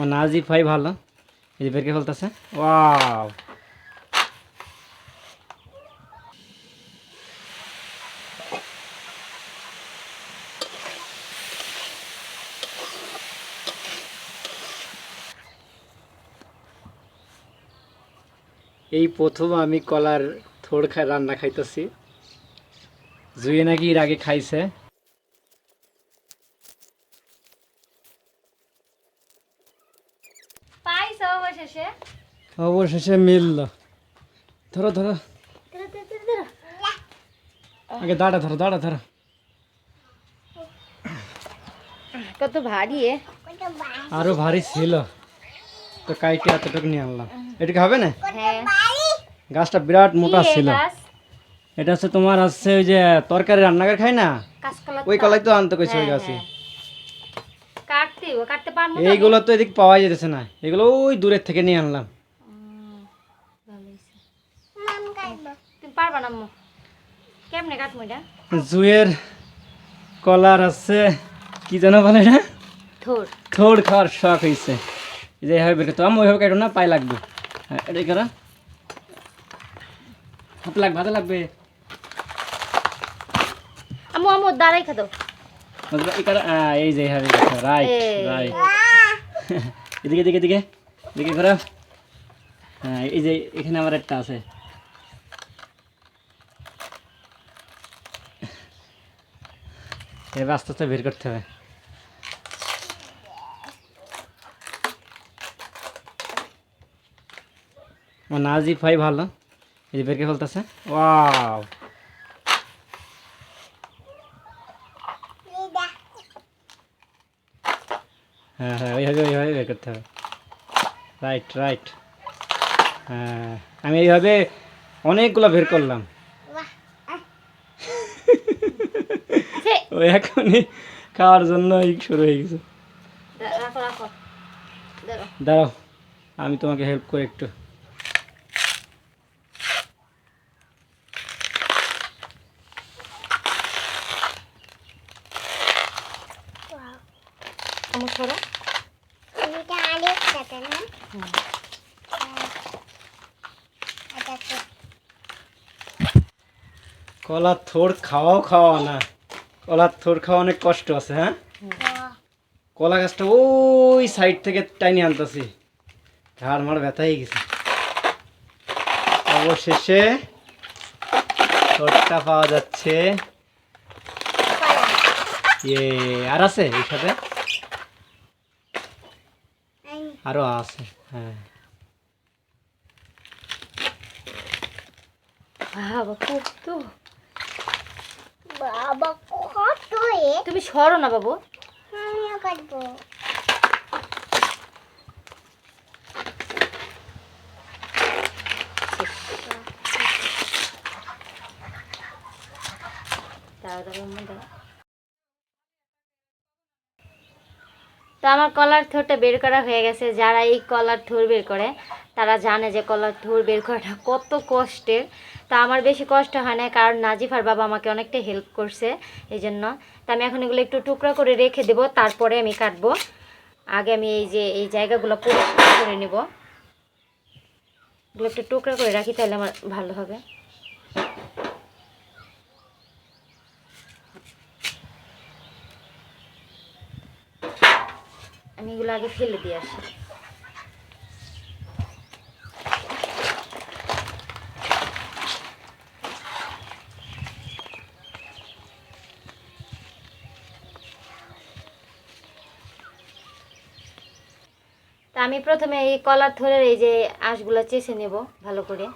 ও নাজিব ভাই ভালো। এই যে বেরকে ফেলতেছে। ওয়াও। এই প্রথম আমি কলার থোড় রান্না খাইতেছি। জুয়ে নাকি এর আগে খাইছে। অবশেষে? অবশেষে মিলল। ধরো ধরো। আগে দাঁড়া ধরো দাঁড়া ধরো। কত ভারী আরও ভারী ছিল। তো কাইটে এতটুকু নিয়ে আনলাম। এটাকে হবে না? হ্যাঁ। গাছটা বিরাট মোটা ছিল। এটা হচ্ছে তোমার আছে ওই যে তরকারি রান্নাঘর খাই না? ওই তো? কলাই তো আনতে কইছে ওই হ্যাঁ, গাছে হ্যাঁ। কাটতে পারব তো এইগুলো তো এদিক পাওয়া যেতেছে না। এগুলো ওই দূরের থেকে নিয়ে আনলাম। উম, ভালো হইছে। তুমি পারবা না আম্মু? কেমনে কাটবো এটা? জুয়ের কলার আছে কি যেন বলে না থোর। থোড় খাওয়ার শখ হয়েছে যে এভাবে বের করতে আমি ওইভাবে কাটো না পায়ে লাগবে। হ্যাঁ এটাই করা। হাতে লাগবে হাতে লাগবে। আম্মু আম্মু দাঁড়াই খাতো বুঝলো? এই করা আহ, এই যে এইভাবে রাইট রাইট এদিকে এদিকে এদিকে এদিকে করো হ্যাঁ এই যে এখানে আমার একটা আছে এবার আস্তে আস্তে বের করতে হবে ও নাজিব ভাই ভালো এই যে বের করে ফেলতেছে ওয়াও হ্যাঁ হ্যাঁ ওইভাবে ওইভাবে বের করতে হবে। রাইট রাইট হ্যাঁ আমি এইভাবে অনেকগুলো বের করলাম। ওই এখনই খাওয়ার জন্য শুরু হয়ে গেছে। দাঁড়াও। আমি তোমাকে হেল্প করি একটু। আম্মু সরো কলার থোড় খাওয়াও খাওয়া না। কলার থোড় খাওয়া অনেক কষ্ট আছে হ্যাঁ? কলা গাছটা ওই সাইড থেকে টাইনি আনতেছি। ঘাড় মার ব্যথা হয়ে গেছে। অবশেষে থোড়টা পাওয়া যাচ্ছে। ইয়ে আর আছে এই সাথে? আরও আছে হ্যাঁ। বাবা খুব বাবা কত তুমি সরো না বাবু। আমিও কাটবো। দাঁড়াও, আমার কলার থোরটা বের করা হয়ে গেছে। যারা এই কলার থোর বের করে, তারা জানে যে কলার থোর বের করাটা কত কষ্টের। তা আমার বেশি কষ্ট হয় না, কারণ নাজিফার বাবা আমাকে অনেকটা হেল্প করছে এই জন্য তা আমি এখন এগুলো একটু টুকরা করে রেখে দেবো, তারপরে আমি কাটবো। আগে আমি এই যে, এই জায়গাগুলো পরিষ্কার করে নেব। এগুলো একটু টুকরা করে রাখি, তাহলে আমার ভালো হবে। আমি এগুলো আগে ফেলে দিয়ে আসি। আমি প্রথমে এই কলার থরের এই যে আঁশগুলো চেষে নেব ভালো করে।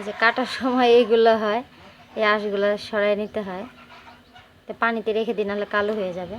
এই যে কাটার সময় এইগুলো হয়, এই আঁশগুলো সরাই নিতে হয়। তো পানিতে রেখে দিন নাহলে কালো হয়ে যাবে।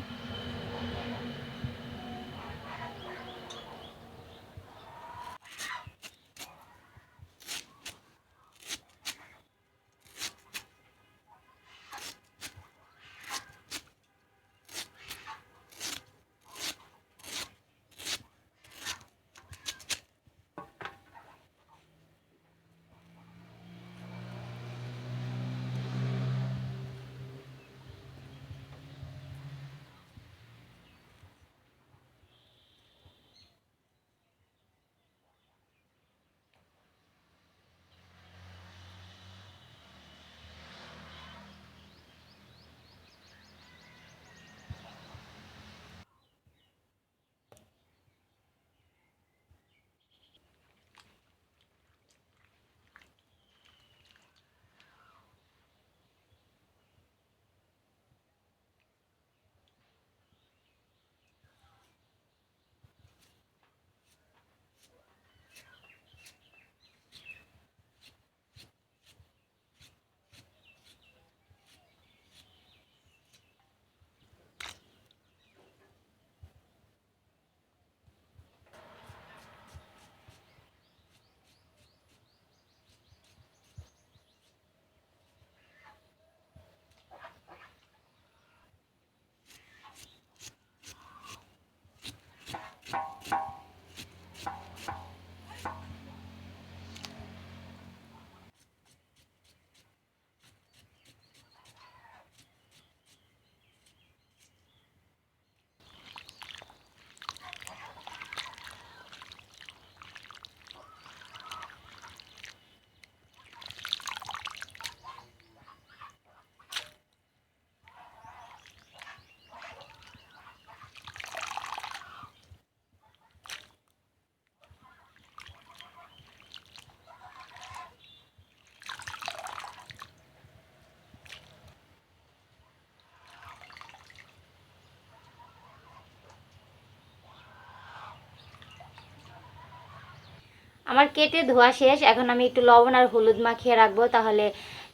আমার কেটে ধোয়া শেষ। এখন আমি একটু লবণ আর হলুদ মাখিয়ে রাখব, তাহলে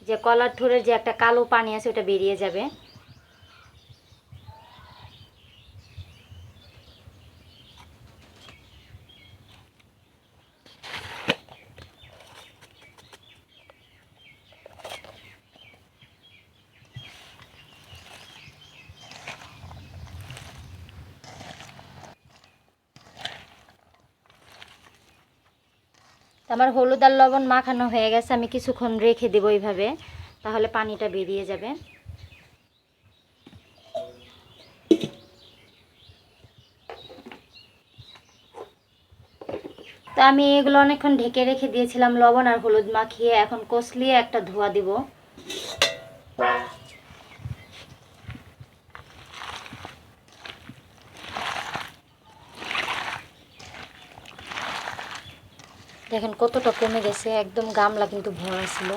যে কলার ঠোরের যে একটা কালো পানি আছে ওটা বেরিয়ে যাবে। তো আমার হলুদ আর লবণ মাখানো হয়ে গেছে, আমি কিছুক্ষণ রেখে দেবো এইভাবে, তাহলে পানিটা বেরিয়ে যাবে। তো আমি এগুলো অনেকক্ষণ ঢেকে রেখে দিয়েছিলাম, লবণ আর হলুদ মাখিয়ে, এখন কষলিয়ে একটা ধোয়া দিব। দেখেন কতটা কমে গেছে একদম গামলা কিন্তু ভরা ছিল।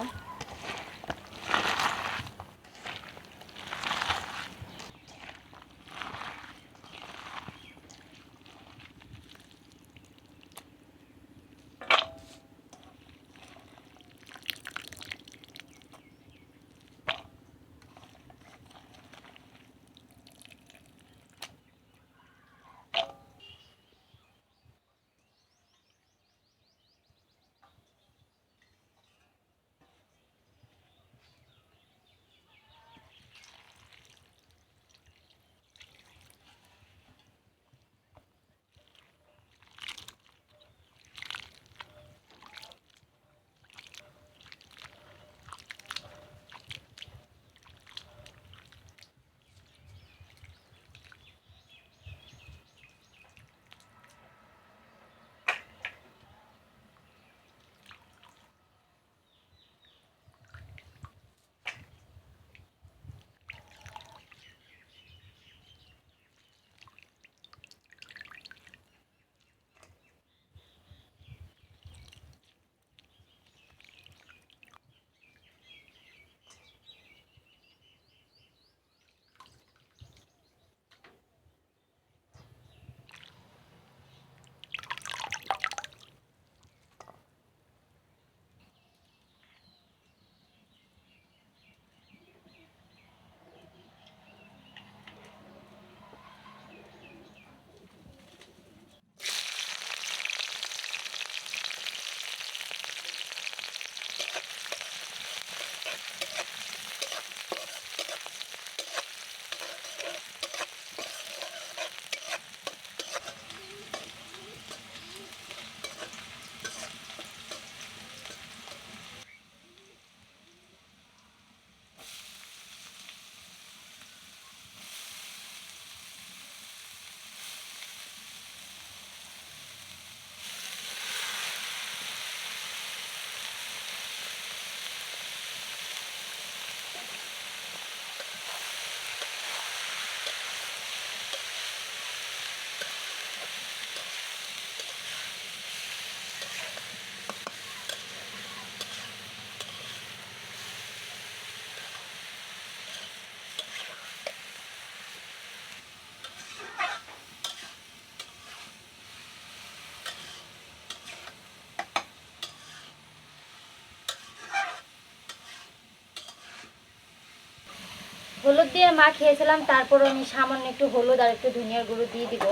হলুদ দিয়ে মা খেয়েছিলাম, তারপর আমি সামান্য একটু হলুদ আর একটু ধনিয়ার গুঁড়ো দিয়ে দিব।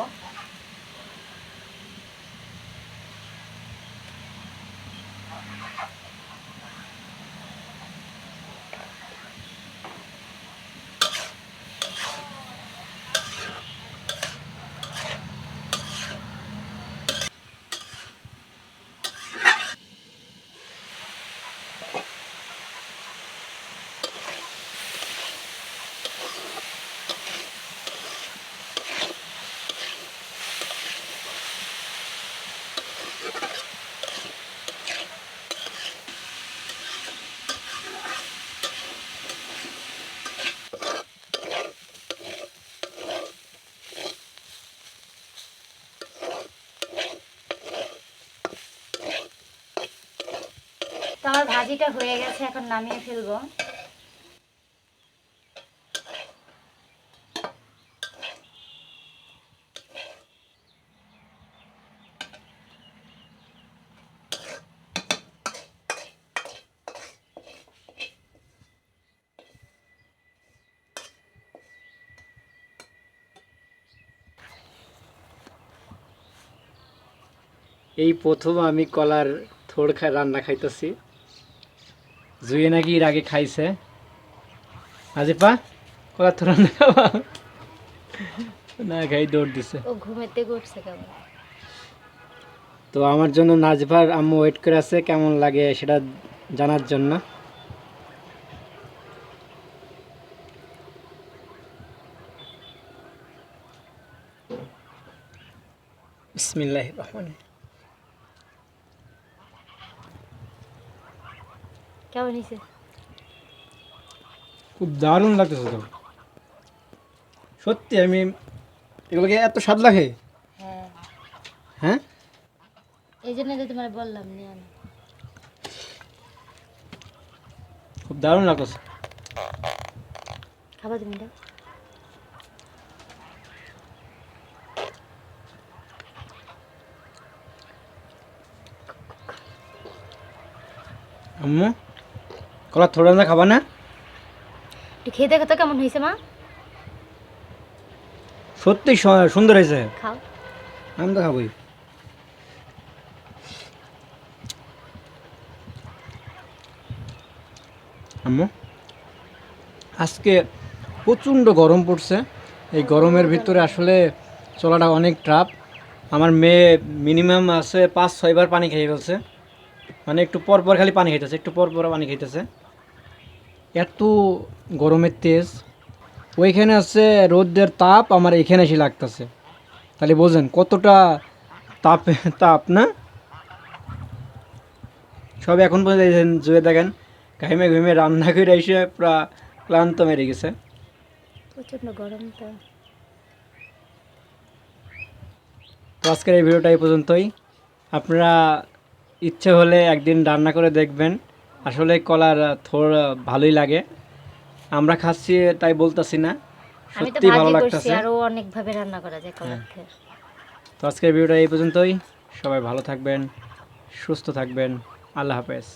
তো আমার ভাজিটা হয়ে গেছে, এখন নামিয়ে ফেলব। এই প্রথম আমি কলার থোড় রান্না খাইতেছি। জুয়ে নাকি এর আগে খাইছে। আজিপা কলার থোড় না খাই দৌড় দিছে। ও ঘুমেতে ঘুরছে কেমন? তো আমার জন্য নাজভার আম্মু ওয়েট করে আছে কেমন লাগে সেটা জানার জন্য। বিসমিল্লাহ রহমান কেমন হয়েছে? খুব দারুণ লাগতেছে তো। সত্যি আমি এগুলোকে এত স্বাদ লাগে? হ্যাঁ। হ্যাঁ? এই জন্য তো তোমার বললাম নিয়ে। খুব দারুণ লাগতেছে। খাবা তুমি এটা। আম্মু? কলা থোড়া না খাবা না? একটু খেয়ে দেখো তো কেমন হয়েছে মা। সত্যি সুন্দর হয়েছে। খাও। আমি তো খাবোই। আম্মু আজকে প্রচণ্ড গরম পড়ছে। এই গরমের ভিতরে আসলে চলাটা অনেক ট্রাপ আমার মেয়ে মিনিমাম আছে পাঁচ ছয়বার পানি খেয়ে ফেলছে। মানে একটু পর পর খালি পানি খাইতেছে একটু পর পর পানি খাইতেছে। এত গরমের তেজ। ওইখানে আছে রোদের তাপ আমার এখানে এসে লাগতেছে। তাহলে বোঝেন কতটা তাপ তাপ না? সব এখন পর্যন্ত জুয়ে দেখেন ঘাইমে ঘুমে রান্না করে এসে পুরা ক্লান্ত মেরে গেছে। গরম তো। তো আজকের এই ভিডিওটা এই পর্যন্তই। আপনারা ইচ্ছে হলে একদিন রান্না করে দেখবেন। আসলে কলার থোর ভালোই লাগে। আমরা খাচ্ছি তাই বলতাছি না। সত্যি ভালো লাগতেছে। আরও অনেক ভাবে রান্না করা যায় কলার থেকে তো আজকের ভিডিওটা এই পর্যন্তই। সবাই ভালো থাকবেন সুস্থ থাকবেন। আল্লাহ হাফেজ।